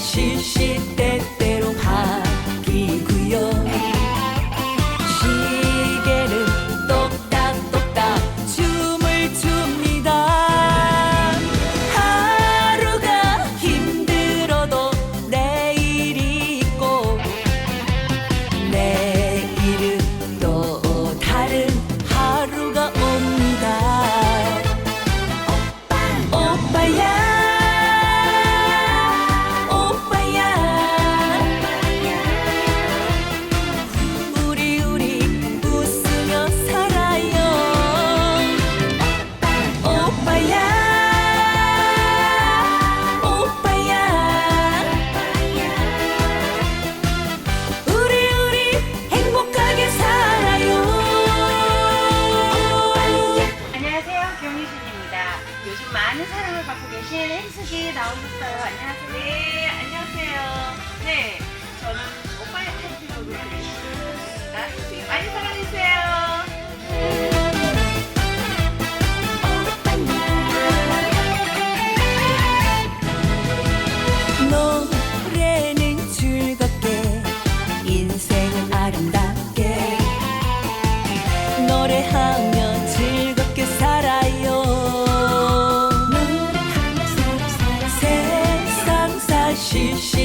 しして」 많은 사랑을 받고 계신 혜숙이 나오셨어요. 안녕하세요. 嘻嘻